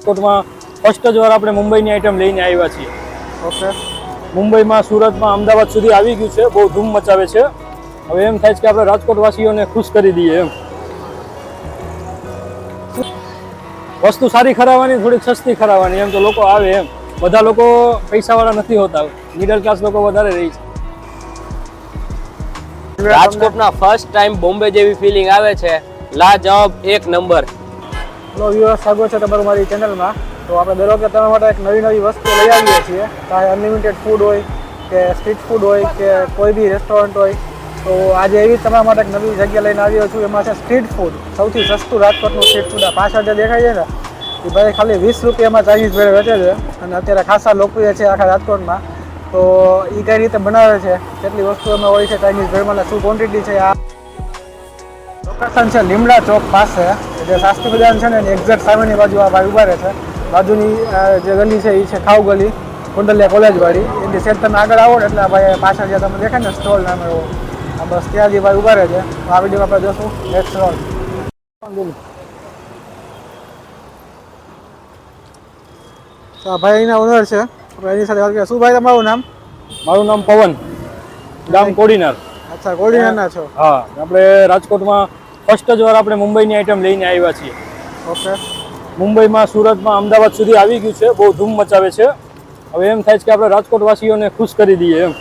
રાજકોટમાં ફર્સ્ટ જ વાર આપણે મુંબઈની આઈટમ લઈને આવ્યા છીએ. ઓકે. મુંબઈમાં સુરતમાં અમદાવાદ સુધી આવી ગયું છે. બહુ ધૂમ મચાવે છે. હવે એમ થાય છે કે આપણે રાજકોટવાસીઓને ખુશ કરી દઈએ એમ. વસ્તુ સારી ખરાવવાની થોડીક સસ્તી ખરાવાની એમ તો લોકો આવે એમ. બધા લોકો પૈસાવાળા નથી હોતા. મિડલ ક્લાસ લોકો વધારે રહી છે. રાજકોટના ફર્સ્ટ ટાઈમ બોમ્બે જેવી ફિલિંગ આવે છે. લાજવાબ એક નંબર હેલો વ્યુઅર્સ સ્વાગત છે તમારું મારી ચેનલમાં તો આપણે દર તમારા માટે એક નવી નવી વસ્તુ લઈ આવીએ છીએ. ચાહે અનલિમિટેડ ફૂડ હોય, કે સ્ટ્રીટ ફૂડ હોય, કે કોઈ બી રેસ્ટોરન્ટ હોય. તો આજે એવી તમારા માટે એક નવી જગ્યા લઈને આવ્યો છું. એમાં છે સ્ટ્રીટ ફૂડ સૌથી સસ્તું રાજકોટનું સ્ટ્રીટ ફૂડ આ પાછળ જે દેખાય છે ને, એ ભાઈ ખાલી વીસ રૂપિયામાં ચાઇનીઝ ભેળ વેચે છે. અને અત્યારે ખાસા લોકપ્રિય છે આખા રાજકોટમાં. તો એ કઈ રીતે બનાવે છે, કેટલી વસ્તુ એમાં હોય છે ચાઇનીઝ ભેળમાં શું ક્વોન્ટિટી છે આ? લોકેશન છે લીમડા ચોક પાસે. જે શાસ્ત્રી બજાર છે ને એની એક્ઝેક્ટ સામેની બાજુ આ ભાઈ ઊભા રહે છે. બાજુની જે ગલી છે એ છે ખાવ ગલી કુંડલિયા કોલેજવાળી એની સેટ તમે આગળ આવો એટલે ભાઈ પાછળ જે તમે દેખાય ને સ્ટોલ નામે એવો. આ બસ ત્યાં જે ભાઈ ઊભા રહે છે. આ વિડીયોમાં આપણે જોશું નેક્સ્ટ સ્ટોલ તો ભાઈ એના ઓનર છે. આપણે એની સાથે વાત કરીએ. શું ભાઈ તમારું નામ? મારું નામ પવન. ગામ કોડીનાર. અચ્છા કોડીનારના છો. હા આપણે રાજકોટમાં ફર્સ્ટ જ વાર આપણે મુંબઈની આઈટમ લઈને આવ્યા છીએ. ઓકે મુંબઈમાં સુરતમાં અમદાવાદ સુધી આવી ગયું છે. બહુ ધૂમ મચાવે છે. હવે એમ થાય છે કે આપણે રાજકોટવાસીઓને ખુશ કરી દઈએ એમ.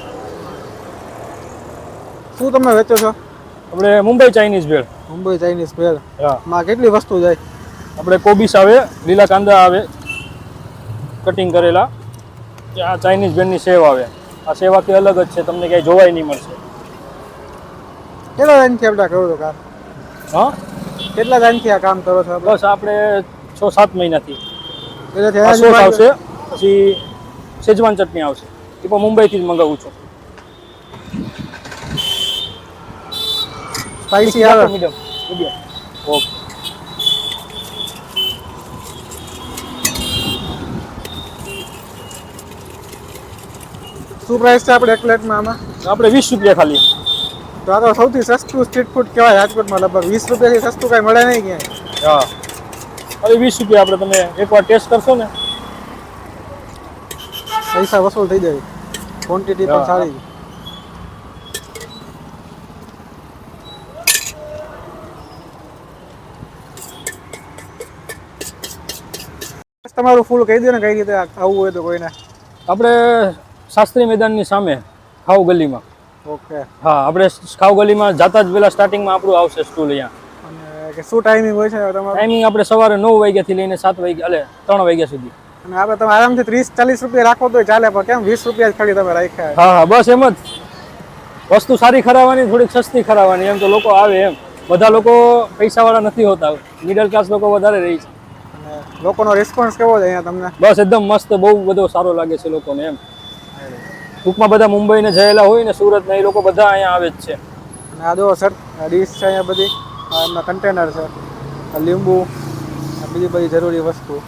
શું તમે વેચો છો? આપણે મુંબઈ ચાઇનીઝ ભેળ મુંબઈ ચાઇનીઝ ભેળ હા. માં કેટલી વસ્તુ જાય? આપણે કોબીસ આવે લીલા કાંદા આવે કટિંગ કરેલા. આ ચાઇનીઝ ભેળની સેવ આવે. આ સેવા આખી અલગ જ છે. તમને ક્યાંય જોવાય નહીં મળશે. કેટલા ટાઈમથી આપણે કરો છો કામ હા? કેટલા ટાઈમથી આ કામ કરો છો બસ આપણે છ સાત મહિનાથી થી સોસ આવશે? પછી સેજવાન ચટણી આવશે. એ પણ મુંબઈથી જ મંગાવું છું. સ્પાઈસી આવે. મીડિયમ મીડિયમ ઓકે શું પ્રાઇસ છે આપણે એક પ્લેટમાં આમાં? આપણે વીસ રૂપિયા ખાલી. તો આ તો સૌથી સસ્તું સ્ટ્રીટ ફૂડ કહેવાય રાજકોટમાં લગભગ વીસ રૂપિયાથી સસ્તું કાંઈ મળે નહીં ક્યાંય. હા. અરે વીસ રૂપિયા આપણે તમે એકવાર ટેસ્ટ કરશો ને. પૈસા વસૂલ થઈ જાય. ક્વોન્ટિટી પણ સારી. તમારું ફૂલ કહી દો ને કઈ રીતે આવવું હોય તો કોઈને. આપણે શાસ્ત્રી મેદાનની સામે ખાવ ગલીમાં. ઓકે. હા આપણે ખાવ ગલીમાં જાતા જ પહેલા સ્ટાર્ટિંગમાં આપણું આવશે સ્ટૂલ અહીંયા. અને કે શું ટાઈમિંગ હોય છે તમારો? ટાઈમિંગ આપણે સવારે નવ વાગ્યાથી લઈને સાત વાગ્યા એટલે ત્રણ વાગ્યા સુધી. અને આપણે તમે આરામથી ત્રીસ ચાલીસ રૂપિયા રાખો તો ચાલે પણ કેમ વીસ રૂપિયા જ ખાલી તમે રાખ્યા? હા હા બસ એમ જ. વસ્તુ સારી ખરાવાની થોડીક સસ્તી ખરાવાની એમ તો લોકો આવે એમ. બધા લોકો પૈસાવાળા નથી હોતા. મિડલ ક્લાસ લોકો વધારે રહી છે. લોકોનો રિસ્પોન્સ કેવો છે અહીંયા તમને? બસ એકદમ મસ્ત બહુ બધો સારો લાગે છે લોકોને એમ. ટૂંકમાં બધા મુંબઈને જયેલા હોય ને સુરત ને એ લોકો બધા અહીંયા આવે જ છે. અને આ જો સર ડીશ છે અહીંયા બધી. એમના કન્ટેનર છે. લીંબુ બીજી બધી જરૂરી વસ્તુ.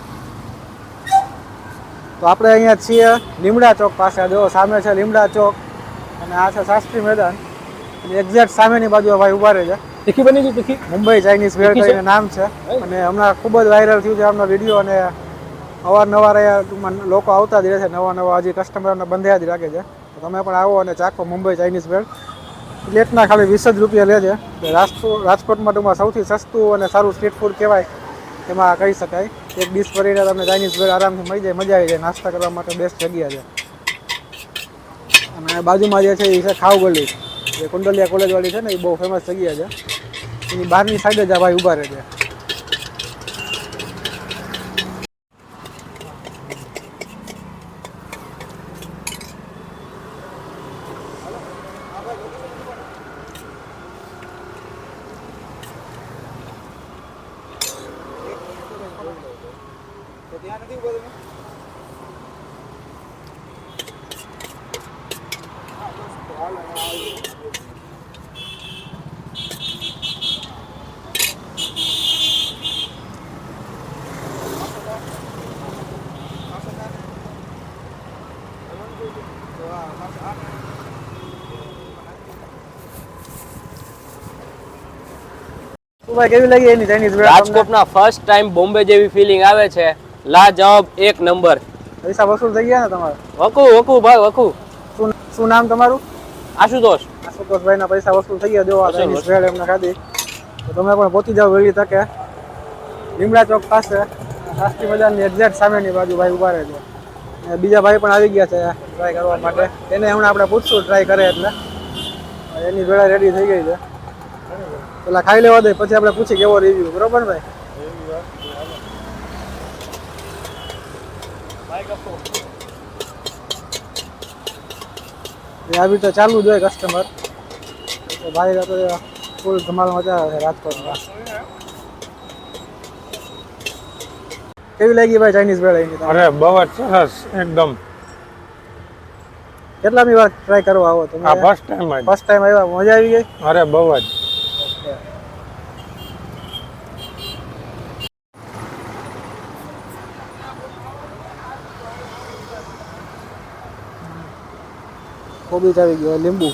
તો આપણે અહીંયા છીએ લીમડા ચોક પાસે. જો સામે છે લીમડા ચોક. અને આ છે શાસ્ત્રી મેદાન. એક્ઝેક્ટ સામેની બાજુ ભાઈ ઊભા રહે છે. તીખી બની ગઈ તીખી? મુંબઈ ચાઇનીઝ ભેળ કરીને નામ છે. અને હમણાં ખૂબ જ વાયરલ થયું છે આમનો વીડિયો અને અવારનવાર અહીંયા લોકો આવતા જ રહે છે નવા નવા હજી કસ્ટમરને બંધ્યા જ રાખે છે. તમે પણ આવો અને ચાખો મુંબઈ ચાઇનીઝ બેડ પ્લેટના ખાલી વીસ જ રૂપિયા લે છે. રાજકોટમાં ટૂંકમાં સૌથી સસ્તું અને સારું સ્ટ્રીટ ફૂડ કહેવાય, એમાં કહી શકાય. એક ડીશ ભરીને તમને ચાઇનીઝ ભેળ આરામથી મળી જાય, મજા આવી જાય. નાસ્તા કરવા માટે બેસ્ટ જગ્યા છે. અને બાજુમાં જે છે એ છે ખાવ ગલી જે કુંડલિયા કોલેજવાળી છે ને, એ બહુ ફેમસ જગ્યા છે. એની બહારની સાઈડ જ આ ભાઈ ઊભા રહે છે. શું ભાઈ કેવી લાગી એની ચાઇનીઝ ના રાજકોટના ફર્સ્ટ ટાઈમ બોમ્બે જેવી ફિલિંગ આવે છે. લાજવાબ એક નંબર. પૈસા વસૂલ થઈ ગયા ને તમારે? વકુ વકુ ભાઈ વકુ. શું નામ તમારું? આશુતોષ. આશુતોષભાઈના પૈસા વસૂલ થઈ ગયા દેવા. ભેળ એમને ખાધી. તો તમે પણ પહોંચી જાઓ વહેલી તકે. લીમડા ચોક પાસે શાસ્ત્રી બજારની એક્ઝેક્ટ સામેની બાજુ ભાઈ ઊભા રહે છે બીજા ભાઈ પણ આવી ગયા છે ટ્રાય કરવા માટે. એને હમણાં આપણે પૂછશું ટ્રાય કરે એટલે. એની વેળા રેડી થઈ ગઈ છે. પેલા ખાઈ લેવા દે પછી આપણે પૂછી કેવો રિવ્યુ બરોબર ભાઈ એ આવી રીતે ચાલુ જ હોય કસ્ટમર તો ભાઈ તો ફૂલ ધમાલ મચાવે છે રાજકોટમાં કેવી લાગી ભાઈ ચાઇનીઝ ભેળ એની? અરે બહુ જ સરસ એકદમ. કેટલામી વાર ટ્રાય કરવા આવો તમે? આ ફર્સ્ટ ટાઈમ આવ્યા ફર્સ્ટ ટાઈમ આવ્યા મજા આવી ગઈ? અરે બહુ જ. કોબીજ આવી ગયો લીંબુ.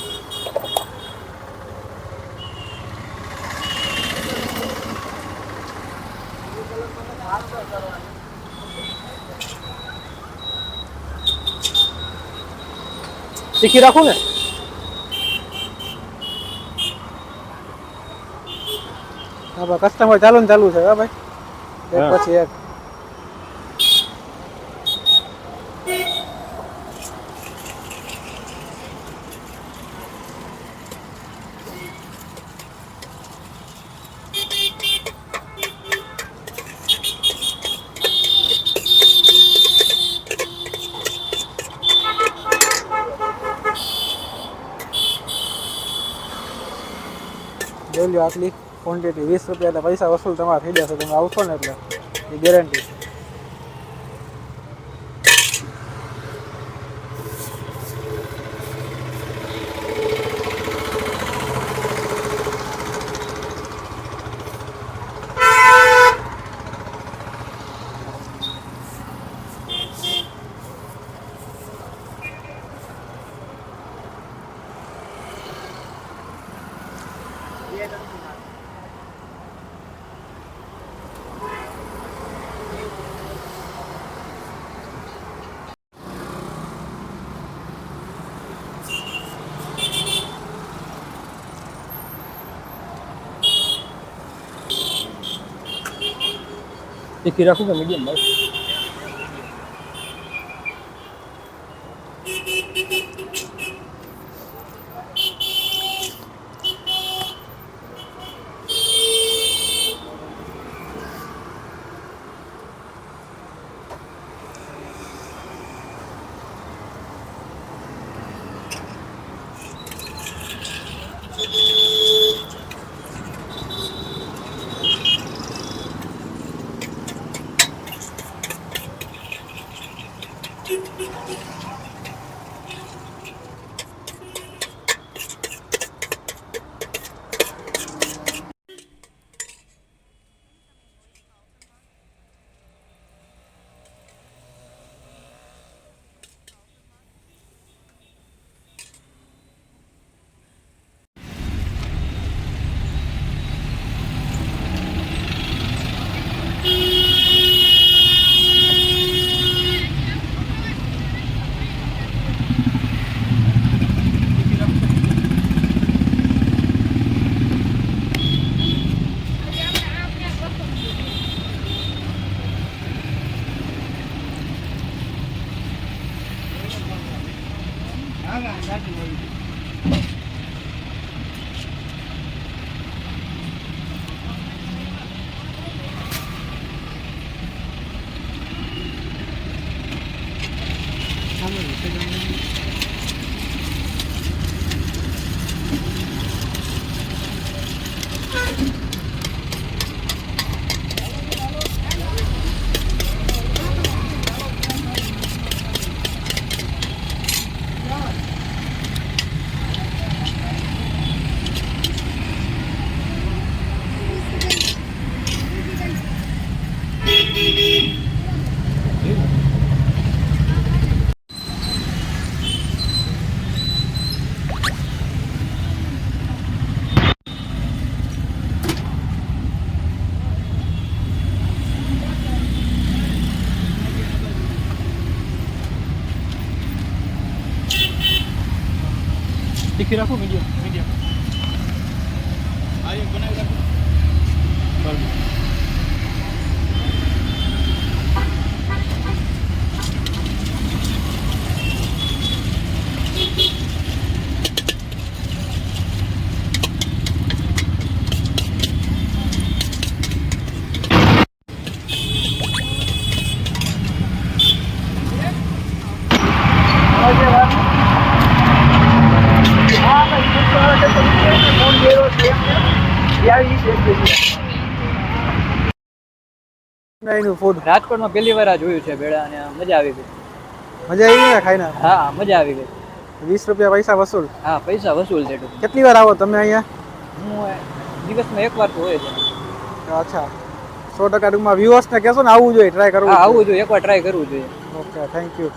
તીખી રાખું ને? હા ભાઈ કસ્ટમર ચાલુ ને ચાલુ છે હા ભાઈ. એક પછી એક. જોઈ લો આટલી ક્વોન્ટિટી વીસ રૂપિયા પૈસા વસૂલ તમારે થઈ જશે, તમે આવશો ને એટલે, એ ગેરંટી તીખી રાખું કે いいかげんに。ગયા તીખી રાખો મીડિયમ મીડિયમ બરાબર એનું ફૂડ રાજકોટમાં પહેલી વાર આ જોયું છે ભેળા અને મજા આવી ગઈ. મજા આવી ને ખાઈને? હા મજા આવી ગઈ. વીસ રૂપિયા પૈસા વસૂલ? હા પૈસા વસૂલ છે. કેટલી વાર આવો તમે અહીંયા? હું દિવસમાં એક વાર તો હોય છે. અચ્છા. સો ટકા ટૂંકમાં વ્યૂઅર્સને કહેશો ને આવવું જોઈએ ટ્રાય કરવું આવવું જોઈએ. એકવાર ટ્રાય કરવું જોઈએ. Okay thank you